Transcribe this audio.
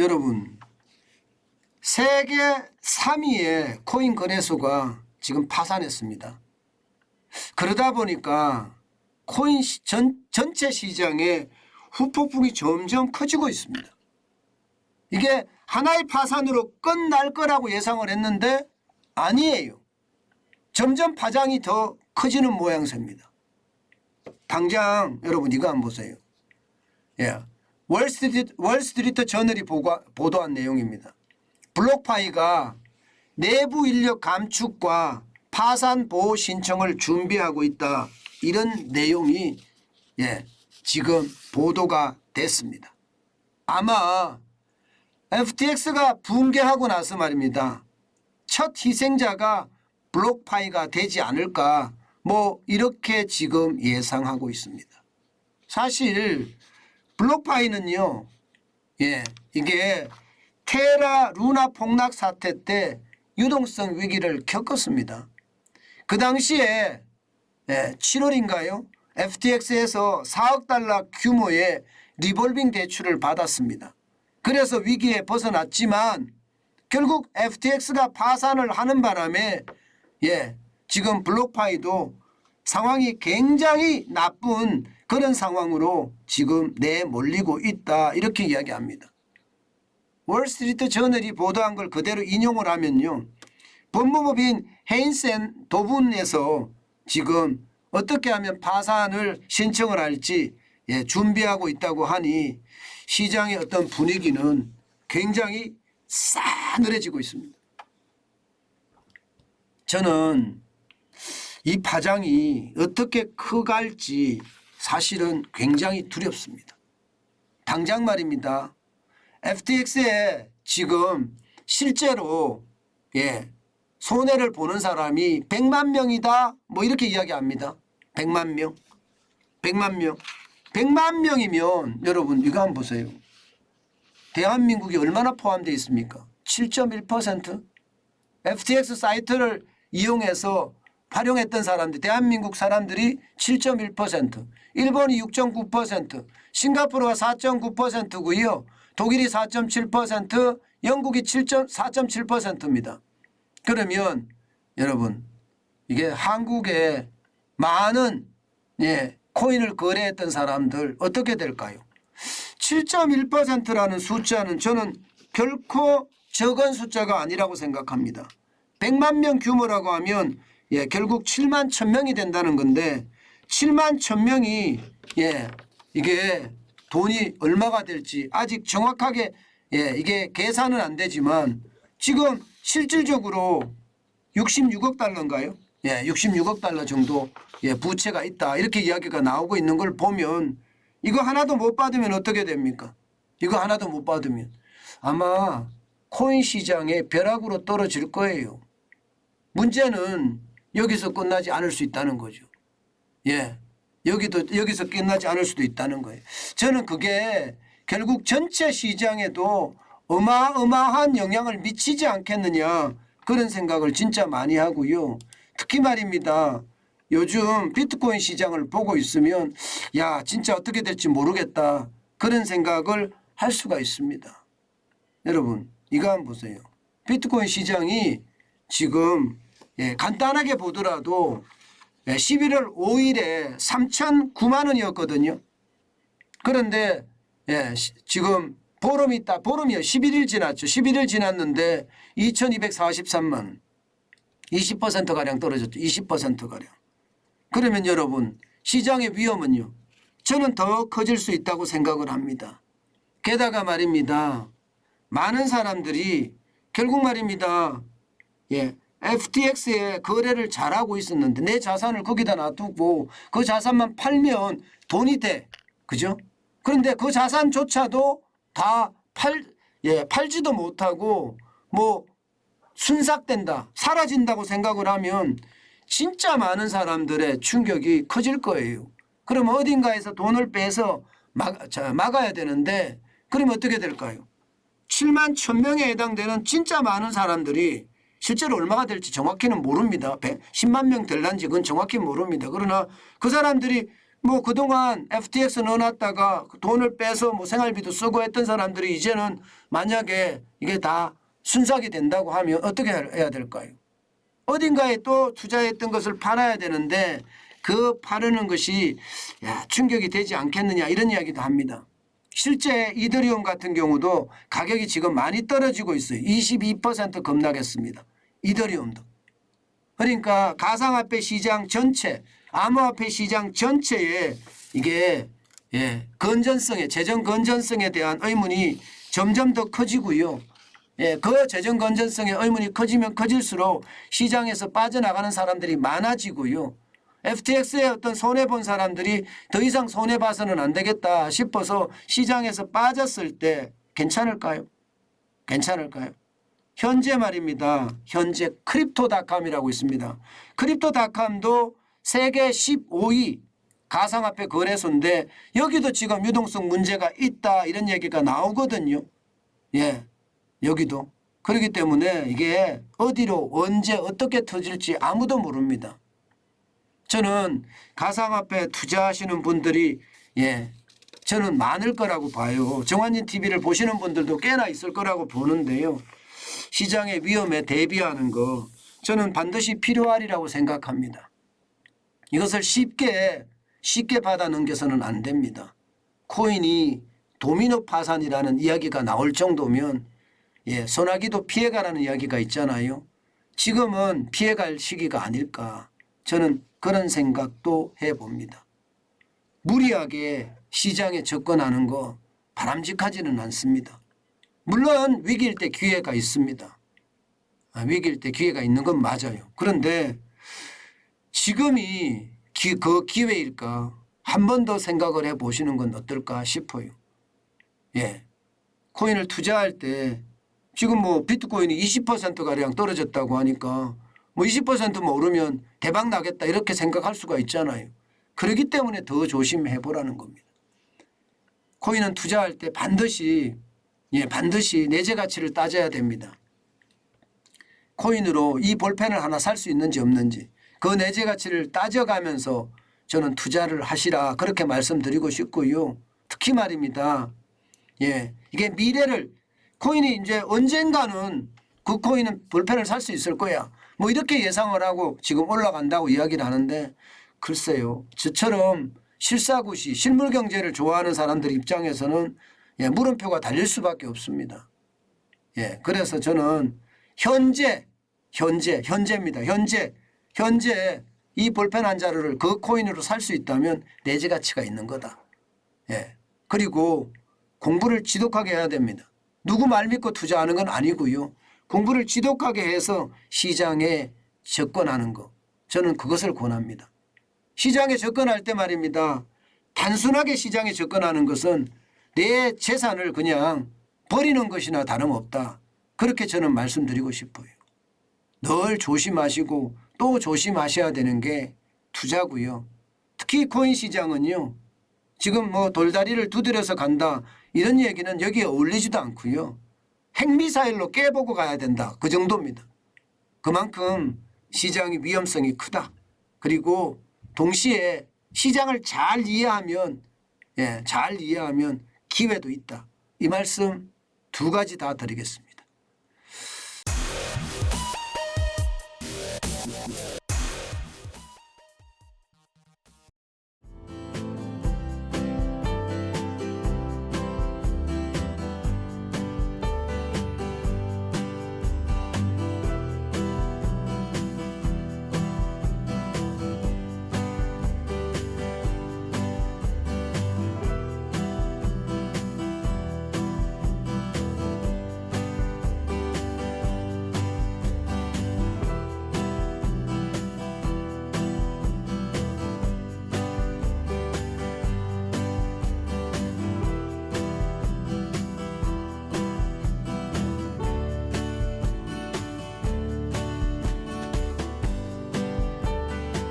여러분 세계 3위의 코인 거래소가 지금 파산했습니다. 그러다 보니까 코인 시- 전, 전체 시장의 후폭풍이 점점 커지고 있습니다. 이게 하나의 파산으로 끝날 거라고 예상을 했는데 아니에요. 점점 파장이 더 커지는 모양새입니다. 당장 여러분 이거 한번 보세요. 예. 월스트리트, 월스트리트 저널이 보고, 보도한 내용입니다. 블록파이가 내부 인력 감축과 파산 보호 신청을 준비하고 있다. 이런 내용이 예, 지금 보도가 됐습니다. 아마 FTX가 붕괴하고 나서 말입니다. 첫 희생자가 블록파이가 되지 않을까 뭐 이렇게 지금 예상하고 있습니다. 사실 블록파이는요. 예, 이게 테라 루나 폭락 사태 때 유동성 위기를 겪었습니다. 그 당시에 예, 7월인가요? FTX에서 4억 달러 규모의 리볼빙 대출을 받았습니다. 그래서 위기에 벗어났지만 결국 FTX가 파산을 하는 바람에 예, 지금 블록파이도 상황이 굉장히 나쁜 그런 상황으로 지금 내몰리고 있다 이렇게 이야기합니다. 월스트리트 저널이 보도한 걸 그대로 인용을 하면요. 법무법인 헤인센 도분에서 지금 어떻게 하면 파산을 신청을 할지 예, 준비하고 있다고 하니 시장의 어떤 분위기는 굉장히 싸늘해지고 있습니다. 저는 이 파장이 어떻게 커갈지 사실은 굉장히 두렵습니다. 당장 말입니다. FTX에 지금 실제로 예 손해를 보는 사람이 100만 명이다 뭐 이렇게 이야기합니다. 100만 명. 100만 명. 100만 명이면 여러분 이거 한번 보세요. 대한민국이 얼마나 포함되어 있습니까? 7.1%? FTX 사이트를 이용해서 활용했던 사람들, 대한민국 사람들이 7.1%, 일본이 6.9%, 싱가포르가 4.9%고요. 독일이 4.7%, 영국이 7.4.7%입니다. 그러면 여러분 이게 한국에 많은 예, 코인을 거래했던 사람들 어떻게 될까요? 7.1%라는 숫자는 저는 결코 적은 숫자가 아니라고 생각합니다. 100만 명 규모라고 하면 예, 결국 7만 1000명이 된다는 건데 7만 1000명이 예, 이게 돈이 얼마가 될지 아직 정확하게 예, 이게 계산은 안 되지만 지금 실질적으로 66억 달러인가요? 예, 66억 달러 정도 예, 부채가 있다. 이렇게 이야기가 나오고 있는 걸 보면 이거 하나도 못 받으면 어떻게 됩니까? 이거 하나도 못 받으면 아마 코인 시장에 벼락으로 떨어질 거예요. 문제는 여기서 끝나지 않을 수 있다는 거죠. 예. 여기도 여기서 끝나지 않을 수도 있다는 거예요. 저는 그게 결국 전체 시장에도 어마어마한 영향을 미치지 않겠느냐 그런 생각을 진짜 많이 하고요. 특히 말입니다. 요즘 비트코인 시장을 보고 있으면 야 진짜 어떻게 될지 모르겠다 그런 생각을 할 수가 있습니다. 여러분 이거 한번 보세요. 비트코인 시장이 지금 예, 간단하게 보더라도 예, 11월 5일에 3,009만 원이었거든요. 그런데 예, 시- 지금 보름이 있다. 보름이요. 11일 지났죠. 11일 지났는데 2,243만 원. 20% 가량 떨어졌죠. 20% 가량. 그러면 여러분 시장의 위험은요. 저는 더 커질 수 있다고 생각을 합니다. 게다가 말입니다. 많은 사람들이 결국 말입니다. 예. FTX에 거래를 잘하고 있었는데 내 자산을 거기다 놔두고 그 자산만 팔면 돈이 돼. 그죠? 그런데 그 자산조차도 다 팔, 예, 팔지도 못하고 뭐 순삭된다, 사라진다고 생각을 하면 진짜 많은 사람들의 충격이 커질 거예요. 그럼 어딘가에서 돈을 빼서 막, 자, 막아야 되는데 그러면 어떻게 될까요? 7만 1000명에 해당되는 진짜 많은 사람들이 실제로 얼마가 될지 정확히는 모릅니다. 10만 명 될란지 그건 정확히 모릅니다. 그러나 그 사람들이 뭐 그동안 FTX 넣어놨다가 그 돈을 빼서 뭐 생활비도 쓰고 했던 사람들이 이제는 만약에 이게 다 순삭이 된다고 하면 어떻게 해야 될까요? 어딘가에 또 투자했던 것을 팔아야 되는데 그 파르는 것이 야, 충격이 되지 않겠느냐 이런 이야기도 합니다. 실제 이더리움 같은 경우도 가격이 지금 많이 떨어지고 있어요. 22% 급락했습니다. 이더리움도. 그러니까 가상화폐 시장 전체, 암호화폐 시장 전체에 이게 예, 건전성에 재정 건전성에 대한 의문이 점점 더 커지고요. 예, 그 재정 건전성의 의문이 커지면 커질수록 시장에서 빠져나가는 사람들이 많아지고요. FTX에 어떤 손해 본 사람들이 더 이상 손해 봐서는 안 되겠다 싶어서 시장에서 빠졌을 때 괜찮을까요? 괜찮을까요? 현재 말입니다. 현재 크립토닷컴이라고 있습니다. 크립토닷컴도 세계 15위 가상화폐 거래소인데 여기도 지금 유동성 문제가 있다 이런 얘기가 나오거든요. 예, 여기도 그렇기 때문에 이게 어디로 언제 어떻게 터질지 아무도 모릅니다. 저는 가상화폐 투자하시는 분들이 예, 저는 많을 거라고 봐요. 정환진 TV를 보시는 분들도 꽤나 있을 거라고 보는데요. 시장의 위험에 대비하는 거 저는 반드시 필요하리라고 생각합니다. 이것을 쉽게 쉽게 받아 넘겨서는 안 됩니다. 코인이 도미노 파산이라는 이야기가 나올 정도면 예, 소나기도 피해가라는 이야기가 있잖아요. 지금은 피해갈 시기가 아닐까. 저는 그런 생각도 해봅니다. 무리하게 시장에 접근하는 거 바람직하지는 않습니다. 물론 위기일 때 기회가 있습니다. 아, 위기일 때 기회가 있는 건 맞아요. 그런데 지금이 기, 그 기회일까 한 번 더 생각을 해 보시는 건 어떨까 싶어요. 예. 코인을 투자할 때 지금 뭐 비트코인이 20% 가량 떨어졌다고 하니까 뭐 20%뭐 오르면 대박 나겠다 이렇게 생각할 수가 있잖아요. 그렇기 때문에 더 조심해 보라는 겁니다. 코인은 투자할 때 반드시 예, 반드시 내재 가치를 따져야 됩니다. 코인으로 이 볼펜을 하나 살 수 있는지 없는지 그 내재 가치를 따져가면서 저는 투자를 하시라 그렇게 말씀드리고 싶고요. 특히 말입니다. 예, 이게 미래를 코인이 이제 언젠가는 그 코인은 볼펜을 살 수 있을 거야. 뭐 이렇게 예상을 하고 지금 올라간다고 이야기를 하는데 글쎄요. 저처럼 실사구시 실물 경제를 좋아하는 사람들 입장에서는 예, 물음표가 달릴 수밖에 없습니다. 예, 그래서 저는 현재 현재 현재입니다. 현재 현재 이 볼펜 한 자루를 그 코인으로 살 수 있다면 내재 가치가 있는 거다. 예. 그리고 공부를 지독하게 해야 됩니다. 누구 말 믿고 투자하는 건 아니고요. 공부를 지독하게 해서 시장에 접근하는 거. 저는 그것을 권합니다. 시장에 접근할 때 말입니다. 단순하게 시장에 접근하는 것은 내 재산을 그냥 버리는 것이나 다름없다. 그렇게 저는 말씀드리고 싶어요. 늘 조심하시고 또 조심하셔야 되는 게 투자고요. 특히 코인 시장은요. 지금 뭐 돌다리를 두드려서 간다 이런 얘기는 여기에 어울리지도 않고요. 핵미사일로 깨보고 가야 된다. 그 정도입니다. 그만큼 시장의 위험성이 크다. 그리고 동시에 시장을 잘 이해하면 예, 잘 이해하면 기회도 있다. 이 말씀 두 가지 다 드리겠습니다.